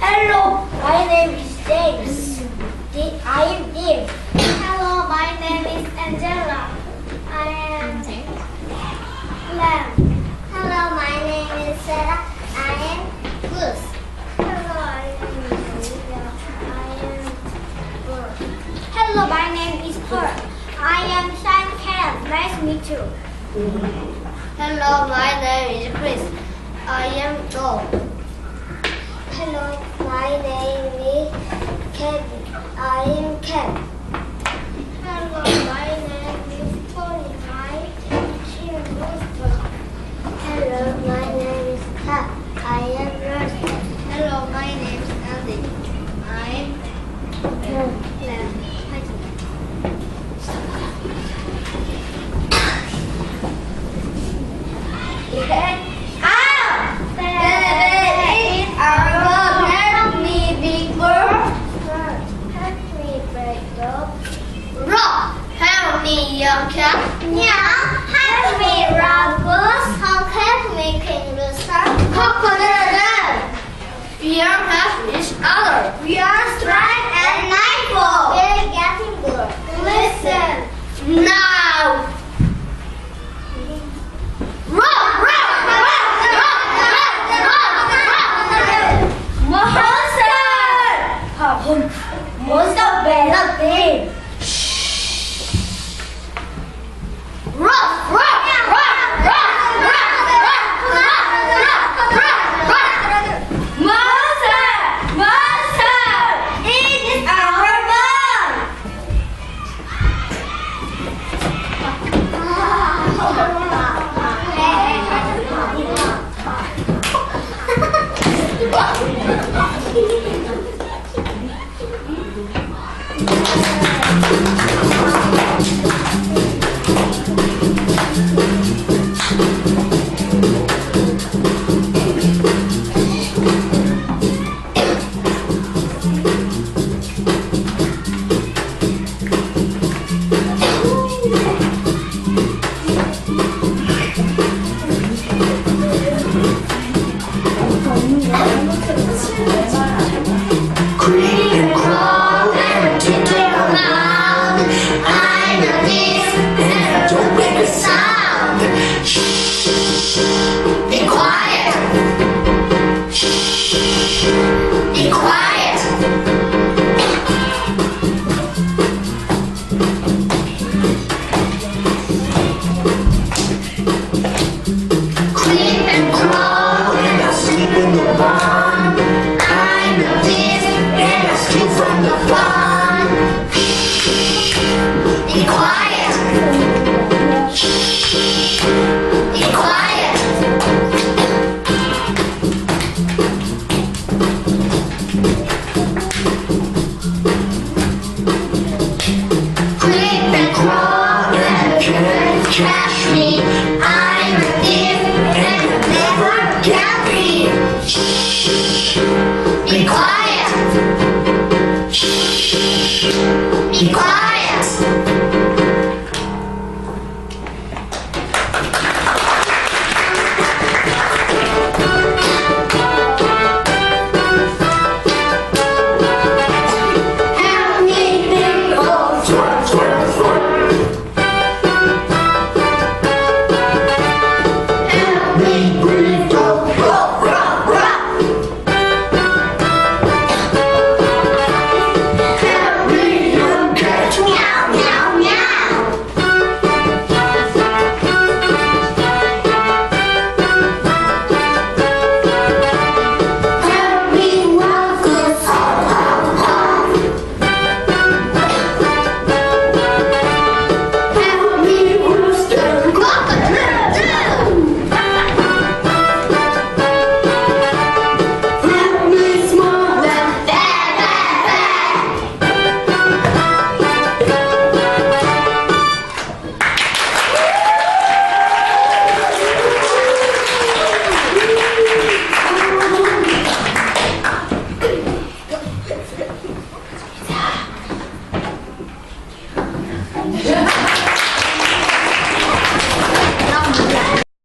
Hello, my name is James. I am Dean. Hello, my name is Angela. I am Lam. Hello, my name is Sarah. I am Bruce. Hello, I am Olivia. I am Bird. Hello, my name is Pearl. I am Sean Karen. Nice to meet you. Mm-hmm. Hello, my name is Chris. I am Joe. Hello, my name is Kevin. I am Ken. Hello, my name is Tony. I am Rooster. Hello, my name is Kat. I am Rooster. Hello, my name is Andy. I'm Lamb. Ah! Baby, our God, help me, big bird. Help me, big dog. Rock, young cat. Meow, help me, Robus. Honk, help me, King Rooster. We are help each other. We are strong and mindful. We're getting good. Listen. Now. Rock, rock, rock, rock, rock, rock, rock. Monster. Monster better thing. Obrigado. Be quiet. Be quiet. Catch me. I'm a thief and you'll never get me. Shh. Be quiet. Shh. Be quiet.